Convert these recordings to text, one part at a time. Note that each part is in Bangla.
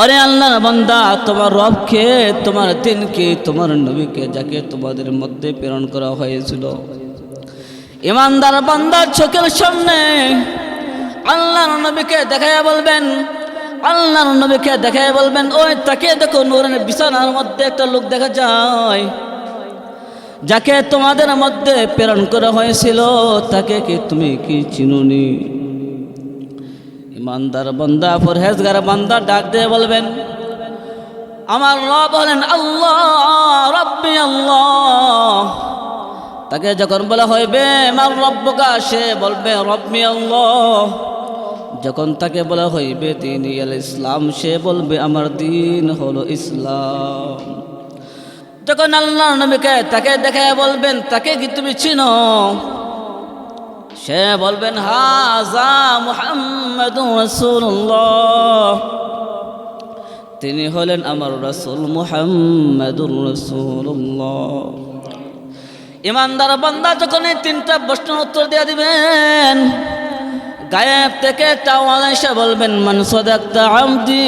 অরে আল্লাহর বান্দা, তোমার রবকে, তোমার দিনকে, তোমার নবীকে, যাকে তোমাদের মধ্যে প্রেরণ করা হয়েছিল। ইমানদার বান্দার চোখের সামনে আল্লাহর নবীকে দেখাইয়া বলবেন, আল্লাহর নবীকে দেখাইয়া বলবেন, ওই তাকে দেখো নূরের বিছানার মধ্যে একটা লোক দেখা যায়, যাকে তোমাদের মধ্যে প্রেরণ করা হয়েছিল, তাকে কি তুমি কি চিনুনি? ইমানদার বান্দা, পরহেজগার বান্দা ডাক দিয়ে বলবেন, আমার রব হলেন আল্লাহ, রব্বি আল্লাহ। তাকে যখন বলা হইবে, আমার রব্বকা? সে বলবে, রব্বি আল্লাহ। যখন তাকে বলা হইবে, তিনি আল ইসলাম, সে বলবে, আমার দিন হলো ইসলাম। যখন আল্লাহ নবীকে তাকে দেখে বলবেন, তাকে কি তুমি চিনো? সে বলবেন, হাজা মুহাম্মদ রসুল্লাহ তিনি হলেন আমার রসুল মুহাম্মদুর রসুল্লাহ ইমানদার বান্দা যখন এই তিনটা প্রশ্নের উত্তর দিয়ে দিবেন, গায়েব থেকে আওয়াজ এসে বলবেন মানুষ একটা আমদি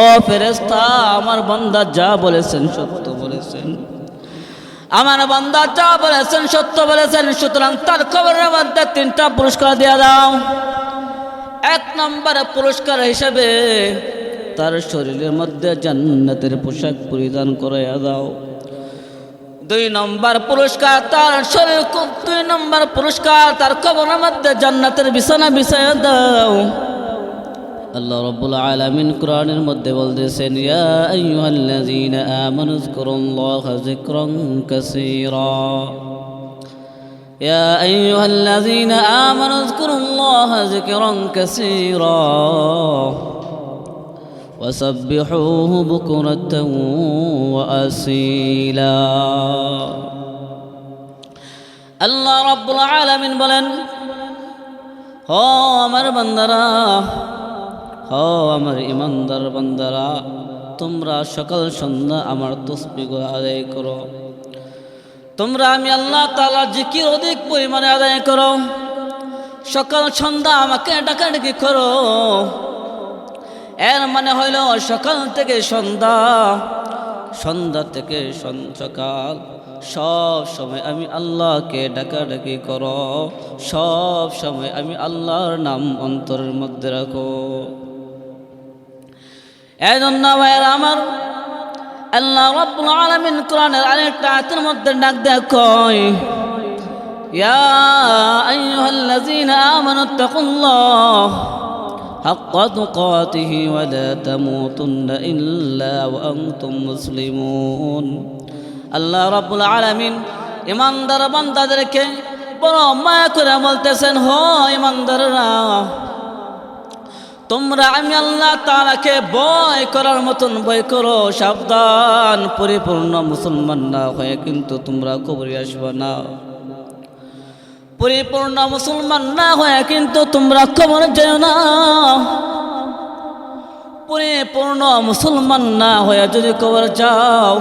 ও ফেরেস্তা আমার বান্দা যা বলেছেন সত্য বলেছেন। আমার বান্দা যা বলেছেন, সত্য বলেছেন, সুতরাং তার খবরের মধ্যে তিনটা পুরস্কার দেওয়া দাও। এক নম্বর পুরস্কার হিসেবে তার শরীরের মধ্যে জান্নাতের পোশাক পরিধান করাইয়া দাও। দুই নম্বর পুরস্কার তার শরীর, দুই নম্বর পুরস্কার তার খবরের মধ্যে জান্নাতের বিছানা বিছাইয়া দাও। আল্লাহ রব্বুল আলামিন কোরআনের মধ্যে বলতেছেন ইয়া আইয়ুহাল্লাযীনা আমানু যকুরুল্লাহা যিকরান কাসীরা يا أيها الذين آمنوا اذكروا الله ذكرا كثيرا وسبحوه بكرة وأسيلا الله رب العالمين বলেন ও আমার বান্দারা হ আমার ইমানদার বান্দারা, তোমরা সকাল সন্ধ্যা আমার তসবি আদায় করো। তোমরা আমি আল্লাহ তালা জিকির অধিক পরিমাণে আদায় করো। সকাল সন্ধ্যা আমাকে ডাকাডাকি করো। এর মানে হইল সকাল থেকে সন্ধ্যা সন্ধ্যা থেকে সকাল সব সময় আমি আল্লাহকে ডাকাডাকি করো। সব সময় আমি আল্লাহর নাম অন্তরের মধ্যে রাখো। এই জন্য ভাইয়ের আমার আল্লাহ রাব্বুল আলামিন কোরআনের আরেকটা আয়াতের মধ্যে ডাক দেয় কয়, ইয়া আইয়ুহাল্লাযীনা আমানু তাকুল্লাহ ওয়া লা তামুতুন্না ইল্লা ওয়া আনতুম মুসলিমুন। আল্লাহ রাব্বুল আলামিন ইমানদার বান্দাদেরকে বড় মায়া করে বলতেছেন, হ ইমানদাররা তোমরা আমি আল্লাহ তালাকে বয় করার মতন বয় করো, সাবধান, পরিপূর্ণ মুসলমান না হয়ে কিন্তু তোমরা কবরে আসবে না। পরিপূর্ণ মুসলমান না হয়ে কিন্তু তোমরা কবর যেও না। পরিপূর্ণ মুসলমান না হয়ে যদি কবর যাও,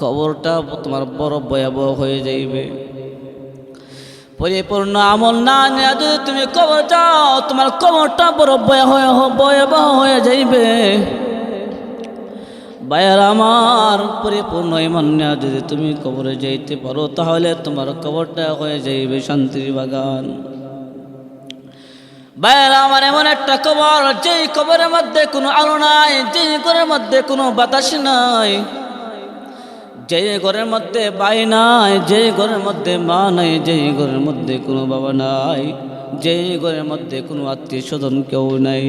কবরটা তোমার বড় ভয়াবহ হয়ে যাইবে। পরিপূর্ণ আমল না নিয়ে যদি তুমি কবর যাও তোমার কবরটা বড় ভয়াবহ হয়ে যাইবে। বায়ার আমার পরিপূর্ণ ইমান নেওয়া যদি তুমি কবরে যাইতে পারো, তাহলে তোমার কবরটা হয়ে যাইবে শান্তির বাগান। বায়ার আমার এমন একটা কবর, যেই কবরের মধ্যে কোনো আলো নাই, যেই ঘরের মধ্যে কোনো বাতাস নাই। যে ঘরের মধ্যে বাই নাই, যে ঘরের মধ্যে মা নাই, যে ঘরের মধ্যে কোনো বাবা নাই, যে ঘরের মধ্যে কোনো আত্মীয় স্বজন কেউ নাই।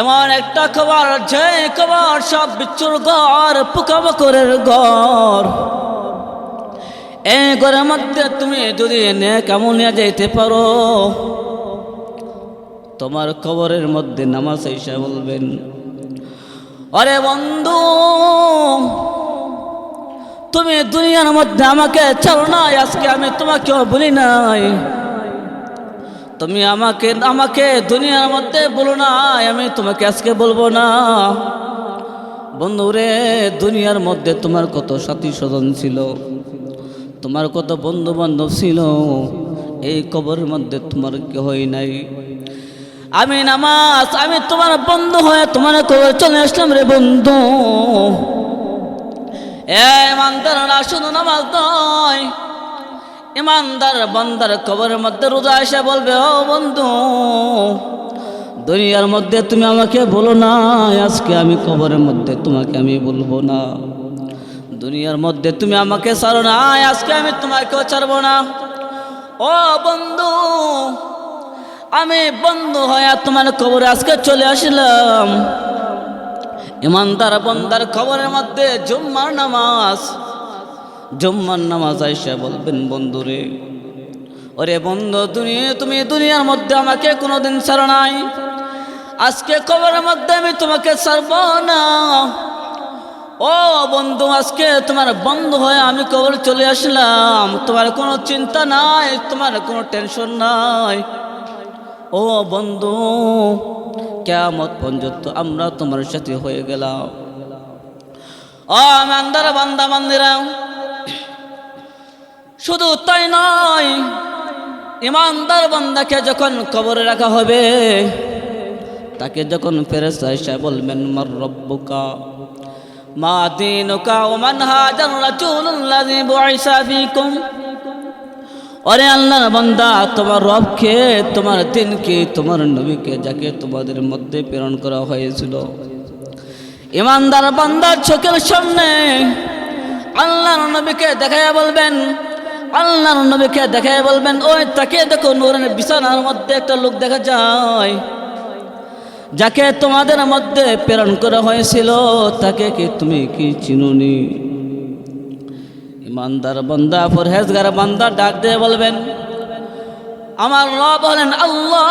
এমন একটা খবর, যে খবর সব বিচ্ছুর ঘর পোকামাকড়ের ঘর। এই ঘরের মধ্যে তুমি যদি এনে কেমন যাইতে পারো, তোমার কবরের মধ্যে নামাজ এসে বলবেন আরে বন্ধু তুমি দুনিয়ার মধ্যে আমাকে চাও নাই, আজকে আমি তোমাকেও বলি নাই। তুমি আমাকে আমাকে দুনিয়ার মধ্যে বলো নাই, আমি তোমাকে আজকে বলব না। বন্ধুরে, দুনিয়ার মধ্যে তোমার কত সাথী স্বজন ছিল, তোমার কত বন্ধু বান্ধব ছিল, এই কবরের মধ্যে তোমার কেহই নাই। আমি নামাজ, আমি তোমার বন্ধু হয়ে তোমার কবর চলে আসলাম রে বন্ধু। ইমানদাররা শুধু নামাজ নয়। ইমানদার বন্দার কবরের মধ্যে রোজা এসে বলবে, ও বন্ধু, দুনিয়ার মধ্যে তুমি আমাকে বলো না, আজকে আমি কবরের মধ্যে তোমাকে আমি বলব না। দুনিয়ার মধ্যে তুমি আমাকে ছাড়ো না, আজকে আমি তোমাকেও ছাড়বো না। ও বন্ধু, আমি বন্ধু হয়ে তোমার কবরে আজকে চলে আসলাম। ইমানদার বন্দার খবরের মধ্যে জুম্মার নামাজ। জুম্মার নামাজ আইসা বলবেন, বন্ধুরে, ওরে বন্ধু, তুমি তুমি দুনিয়ার মধ্যে আমাকে কোনোদিন ছাড়ো নাই। আজকে খবরের মধ্যে আমি তোমাকে ছাড়ব না। ও বন্ধু, আজকে তোমার বন্ধু হয়ে আমি কবর চলে আসলাম। তোমার কোনো চিন্তা নাই, তোমার কোনো টেনশন নাই। ও বন্ধু কেমত পর্যন্ত আমরা তোমার সাথে হয়ে গেলাম। ও মান্দার বান্দা, বান্দিরা, শুধু তাই নয়, ইমানদার বান্দাকে যখন কবরে রাখা হবে, তাকে যখন ফেরেস এসে বলবেন, মার রব্বুকা, মা দিনুকা ওমান হাজার রাসূলুল্লাযী বুইসা ফীকুম। অরে আল্লাহর বান্দা, তোমার রবকে, তোমার দিনকে, তোমার নবীকে যাকে তোমাদের মধ্যে প্রেরণ করা হয়েছিল। ইমানদার বান্দার চোখের সামনে আল্লাহর নবীকে দেখাইয়া বলবেন, আল্লাহর নবীকে দেখাইয়া বলবেন, ওই তাকে দেখো নূরের বিছানার মধ্যে একটা লোক দেখা যায়, যাকে তোমাদের মধ্যে প্রেরণ করা হয়েছিল, তাকে কি তুমি কি চিনুনি? ইমানদার বান্দা ফরহেজগার বান্দা ডাক দিয়ে বলবেন, আমার রব হলেন আল্লাহ,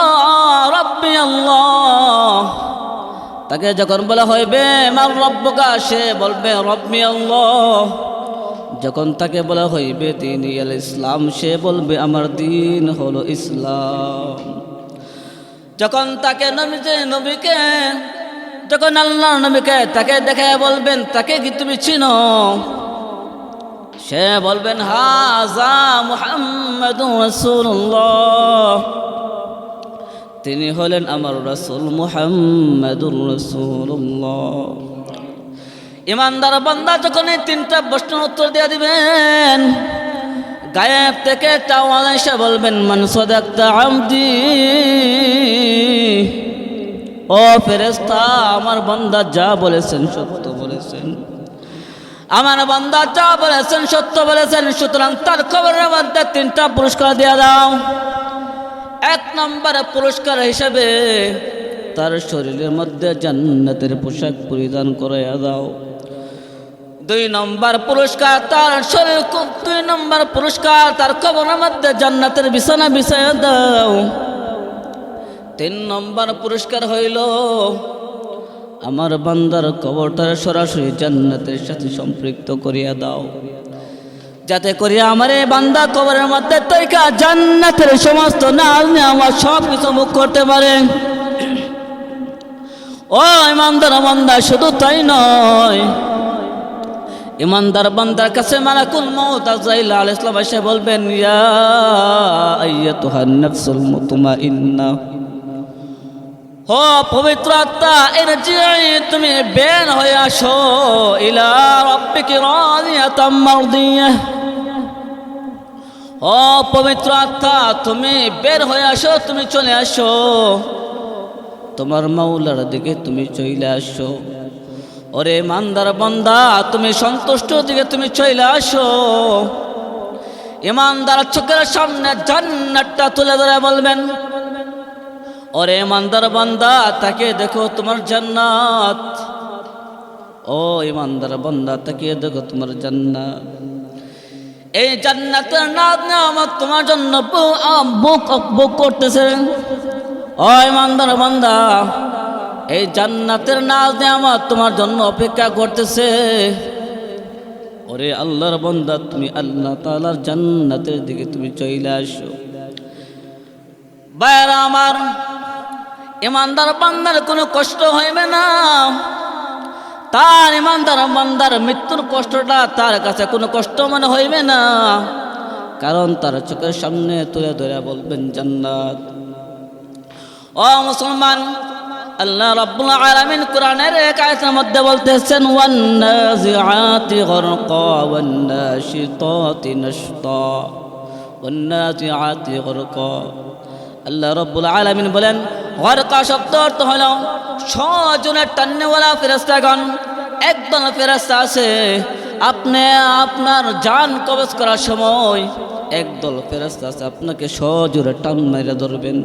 রব্বি আল্লাহ। তাকে যখন বলা হইবে আমার রব্বকা? সে বলবে, রব্বি আল্লাহ। যখন তাকে বলা হইবে দিন ইয়াল ইসলাম, সে বলবে, আমার দিন হলো ইসলাম। যখন তাকে নবীতে, নবীকে, যখন আল্লাহ নবীকে তাকে দেখে বলবেন, তাকে কি তুমি চিনো? সে বলবেন, হাজা মুহাম্মদ রসুল্লাহ তিনি হলেন আমার রসুল মুহাম্মদুর রসুল্লাহ ইমানদার বান্দা যখন এই তিনটা প্রশ্নের উত্তর দিয়ে দিবেন, গায়েব থেকে টাওয়াল এসে বলবেন মানুষ আমদি ও ফেরেস্তা আমার বান্দা যা বলেছেন সত্য বলেছেন। আমার বান্দা যা বলেছেন, সত্য বলেছেন, সুতরাং তার খবরের মধ্যে তিনটা পুরস্কার দেওয়া দাও। এক নম্বর পুরস্কার হিসেবে তার শরীরের মধ্যে জান্নাতের পোশাক পরিধান করাইয়া দাও। দুই নম্বর পুরস্কার তার শরীর, দুই নম্বর পুরস্কার তার কবরের মধ্যে জান্নাতের বিছানা বিছাইয়া দাও। তিন নম্বর পুরস্কার হইল আমার বান্দার কবরটার সরাসরি জান্নাতের সাথে সম্পৃক্ত করিয়া দাও। যাতে করিয়া আমার এই বান্দা কবরের মধ্যে তৈকা জান্নাতের সমস্ত নাজ আমার সব কিছু মুখ করতে পারে। ও ইমানদার বান্দা, শুধু তাই নয়, ইমানদার বান্দার কাছে মালাকুল মউত আজরাইল আলাইহিস সালাম এসে বলবেন, ইয়া আইয়াতুহান নাফসুল মুতমাইন্না। ও পবিত্র আত্মা এরজিআই তুমি বের হয়ে আসো ইলা রাব্বিকি রাদিয়াতাম মারদিয়াহ ও পবিত্র আত্মা, তুমি বের হয়ে আসো, তুমি চলে আসো। তোমার মাওলার দিকে তুমি চলে আসো। ওরে মান্দার বন্দা, তুমি সন্তুষ্ট দিকে তুমি চলে আসো। ইমানদার চোখের সামনে জান্নাতটা তুলে ধরে বলবেন ওরে ইমানদার বান্দা তাকে দেখো তোমার জান্নাত। ও ইমানদার বান্দা তাকে দেখো তোমার জান্নাত। এই জান্নাতের নাম আমার তোমার জন্য বুক বুক করতেছে। ও ইমানদার বান্দা, এই জান্নাতের নাজ আমার তোমার জন্য অপেক্ষা করতেছে। ওরে আল্লাহর বন্দা, তুমি আল্লাহ তালার জান্নাতের দিকে তুমি চলে আসো। বাইরা আমার ইমানদার বান্দার কোনো কষ্ট হইবে না। তার ইমানদার বান্দার মৃত্যুর কষ্টটা তার কাছে কোনো কষ্ট মনে হইবে না। কারণ তার চোখের সামনে তুলে ধরে বলবেন জান্নাত। ও মুসলমান, আল্লাহ রাব্বুল আলামিন কোরআনের এক আয়াতের মধ্যে বলতেছেন, ওয়ান্নাজিআতি গরকা ওয়ান্নাশিতাতি নাশতা। ওয়ান্নাজিআতি গরকা। আল্লাহ রব্বুল আলমিন বলেন হরকা শব্দ অর্থ হল, ছজনের টান্নেওয়ালা ফেরাস্তাগণ একদম ফেরাস্তা আছে, আপনি আপনার যান কবচ করার সময় একদল ফেরাস্তা আছে, আপনাকে সজোরে টান মেরে ধরবেন।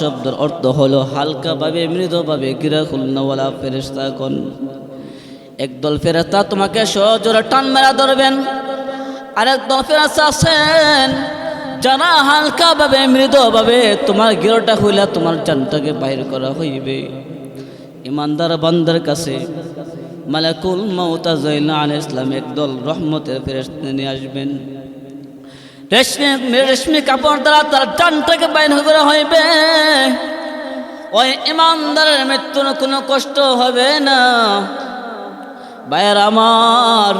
শব্দের অর্থ হলো হালকাভাবে, মৃদভাবে গিরাখুল্নওয়ালা ফেরেস্তা কন একদল ফেরেস্তা তোমাকে সজোরে টান মেরা ধরবেন। আরেকদল ফেরেস্তা আছেন যারা হালকাভাবে, মৃদুভাবে তোমার গিরোটা হইলা তোমার জানটাকে বাইর করা হইবে। ইমানদার বান্দার কাছে মালাকুল মৌতাজাইল আল ইসলাম একদল রহমতের ফেরেস্তা নিয়ে আসবেন। রেশমি রেশমি কাপড় দ্বারা তার টানটাকে বাইর করা হইবে। ওই ইমানদারের মৃত্যুর কোনো কষ্ট হবে না। বাইর আমার,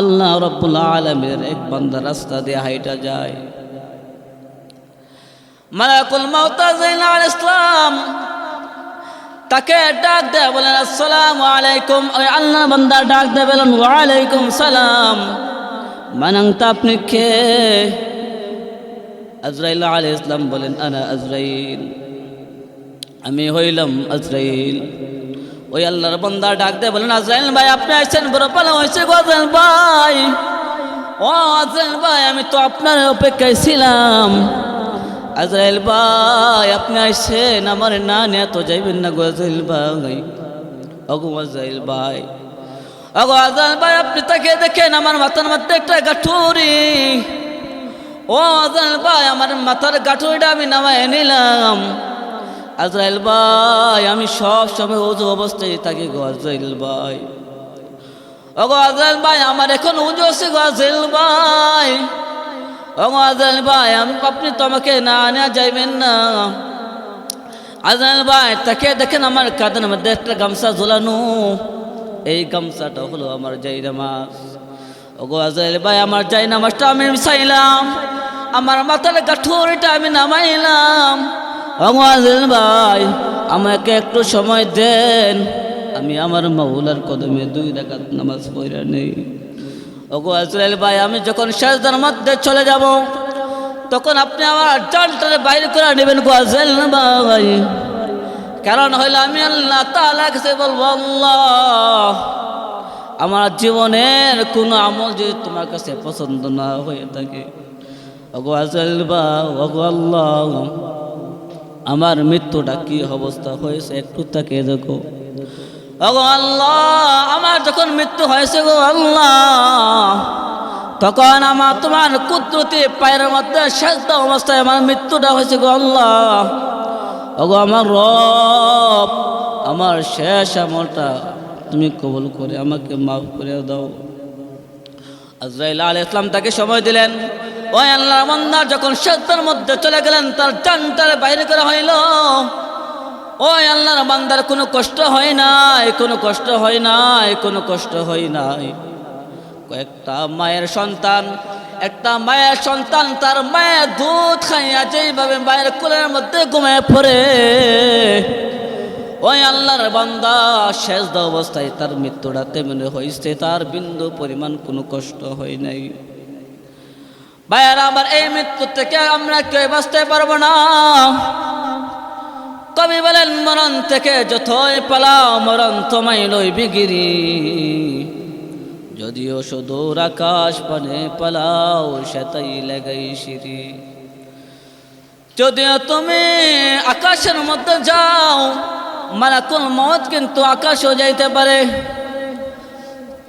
আল্লাহ রব্বুল আলমের এক বান্দা রাস্তা দিয়ে হাইটা যায়। মালাকুল মৌতাজাইল ইসলাম তাকে ডাক দেয় বলেন, আসসালামু আলাইকুম। ওই আল্লাহ বান্দা ডাক দেয় বলেন, ওয়ালাইকুম সালাম। মানাংতা আপনি কে? আজরাইল আলী ইসলাম বলেন, আনা আজরাইল। আমি হইলাম আজরাইল। ওই আল্লাহর বান্দা ডাক দেয় বলেন আজরাইল ভাই, আপনি আসছেন, বড় পালা হয়েছে গো আজরাইল ভাই। ও আজরাইল ভাই, আমি তো আপনার অপেক্ষায় ছিলাম। আজরাইল ভাই, আপনি আইসেন আমার না নিয়ে তো যাইবেন না গজাইল ভাই। অগো আজরাইল ভাই, অগো আজরাইল ভাই, আপনি তাকে দেখেন, আমার মাথার মধ্যে একটা গাঠুরি। ও আজরাইল ভাই, আমার মাথার গাঠুরিটা আমি নামায় নিলাম। আজরাইল ভাই, আমি সব সময় উজু অবস্থায় থাকি গো আজরাইল ভাই। অগো আজরাইল ভাই, আমার এখন উজু আছে গো আজরাইল ভাই। আজাল ভাই, আমি আপনি তোমাকে না নেওয়া যাইবেন না। আজরাইল ভাই তাকে দেখেন আমার কাঁধের মধ্যে একটা গামছা ঝোলানো। এই গামছাটা হলো আমার যাই নামাজ ওগো আজাল ভাই, আমার যাই নামাজটা আমি মিশাইলাম। আমার মাথার গাঠুরিটা আমি নামাইলাম। আজাল ভাই, আমাকে একটু সময় দেন। আমি আমার মাওলার কদমে দুই রাকাত নামাজ পড়া নেই। ওগো আজরাইল ভাই, আমি যখন শেষদার মধ্যে চলে যাব, তখন আপনি আমার জালটারে বাইরে করে নেবেন গো আজরাইল ভাই। কারণ হইলে আমি আল্লাহ তাআলা কাছে বলব, আল্লাহ, আমার জীবনের কোনো আমল যদি তোমার কাছে পছন্দ না হয়ে থাকে। ওগো আজরাইল বা ওগো আল্লাহ আমার মৃত্যুটা কি অবস্থা হয়েছে একটু তাকে দেখো। ওগো আল্লাহ, আমার যখন মৃত্যু হয়েছে গো আল্লাহ, তখন আমার তোমার কুদরতি পায়ের মধ্যে শেষ অবস্থায় আমার মৃত্যুটা হয়েছে গো আল্লাহ। ওগো আমার রব, আমার শেষ আমলটা তুমি কবল করে আমাকে মাফ করে দাও। আজরাইল আল ইসলাম তাকে সময় দিলেন। ওই আল্লাহ মন্দার যখন শেষদার মধ্যে চলে গেলেন, তার জানটার বাইরে করা হইল। ওই আল্লাহর বান্দার কোনো কষ্ট হয় নাই, কোনো কষ্ট হয় নাই, কোনো কষ্ট হয় নাই। কয়েকটা মায়ের সন্তান, একটা মায়ের সন্তান তার মায়ের দুধ খাইয়া যেইভাবে মায়ের কোলের মধ্যে ঘুমায় পড়ে, ওই আল্লাহর বান্দা শেষ অবস্থায় তার মৃত্যুটা তেমনি হয়েছে তার বিন্দু পরিমাণ কোনো কষ্ট হয় নাই। ভাইয়ারা, আমার এই মৃত্যু থেকে আমরা কেউ বাঁচতে পারব না। কবি বলেন, মরণ থেকে যতই পালাও, মরণ তোমায় লই বিগিরি। যদিও সুদূর আকাশ পানে পালাও সেতাই লাগাই সিঁড়ি। যদিও তুমি আকাশের মধ্যে যাও, মালাকুল মত কিন্তু আকাশও যাইতে পারে।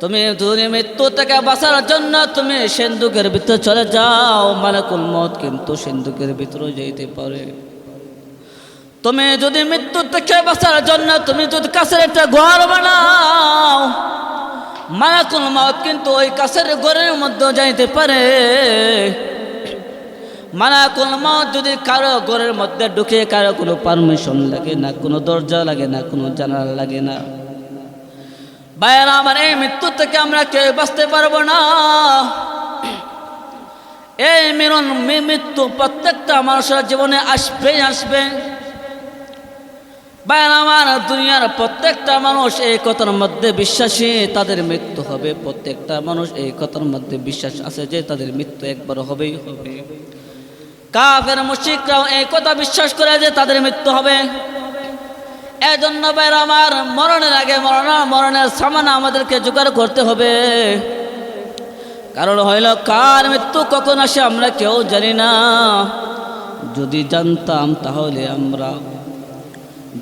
তুমি তুমি মৃত্যু থেকে বাঁচার জন্য তুমি সিন্ধুকের ভিতরে চলে যাও। মালাকুল মত কিন্তু সিন্ধুকের ভিতরে যাইতে পারে। তুমি যদি মৃত্যু থেকে বাঁচার জন্য তুমি যদি কাছের একটা ঘর বানাও, মালাকুল মত কিন্তু ওই কাছের ঘরের মধ্যে যাইতে পারে। মালাকুল মত যদি কারও ঘরের মধ্যে ঢুকে কারও কোনো পারমিশন লাগে না, কোনো দরজা লাগে না, কোনো জানালা লাগে না বাইরে আমার এই মৃত্যু থেকে আমরা কেউ বাঁচতে পারব না। এই মিলন মৃত্যু প্রত্যেকটা মানুষের জীবনে আসবেই আসবে। বাইরে আমার দুনিয়ার প্রত্যেকটা মানুষ এই কথার মধ্যে বিশ্বাসী, তাদের মৃত্যু হবে। প্রত্যেকটা মানুষ এই কথার মধ্যে বিশ্বাস আছে যে তাদের মৃত্যু একবার হবেই হবে। কাফের মুশিকরাও এই কথা বিশ্বাস করে যে তাদের মৃত্যু হবে। এই জন্য বাইরে আমার মরণের আগে মরণ, মরণের সামান আমাদেরকে জোগাড় করতে হবে। কারণ হইল কার মৃত্যু, কখন আসে আমরা কেউ জানি না। যদি জানতাম তাহলে আমরা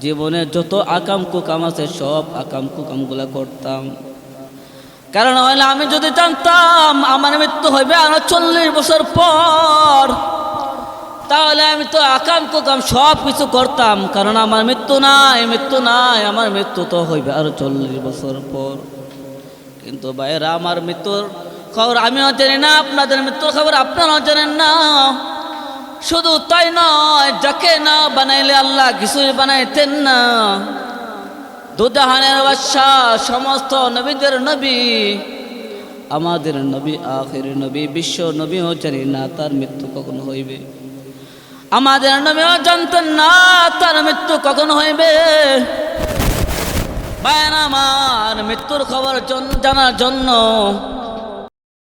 জীবনে যত আকাম কুকাম আছে, সব আকাম কুকামগুলো করতাম। কারণ হইলে আমি যদি জানতাম আমার মৃত্যু হইবে আরও চল্লিশ বছর পর তাহলে আমি তো আকাম কুকাম সব কিছু করতাম, কারণ আমার মৃত্যু নাই মৃত্যু নাই, আমার মৃত্যু তো হইবে আরও চল্লিশ বছর পর। কিন্তু ভাইয়েরা, আমার মৃত্যুর খবর আমিও জানি না, আপনাদের মৃত্যুর খবর আপনারাও জানেন না। শুধু তাই নয়, যাকে না বানাইলে আল্লাহ কিছুই বানাইতেন না। দুদাহানের বাদশা সমস্ত নবীদের নবী, আমাদের নবী, আখের নবী, বিশ্ব নবীও জানি না তার মৃত্যু কখন হইবে। আমাদের নামেও জানতেন না তার মৃত্যু কখন হইবে? বায়ন আমার মৃত্যুর খবর জানার জন্য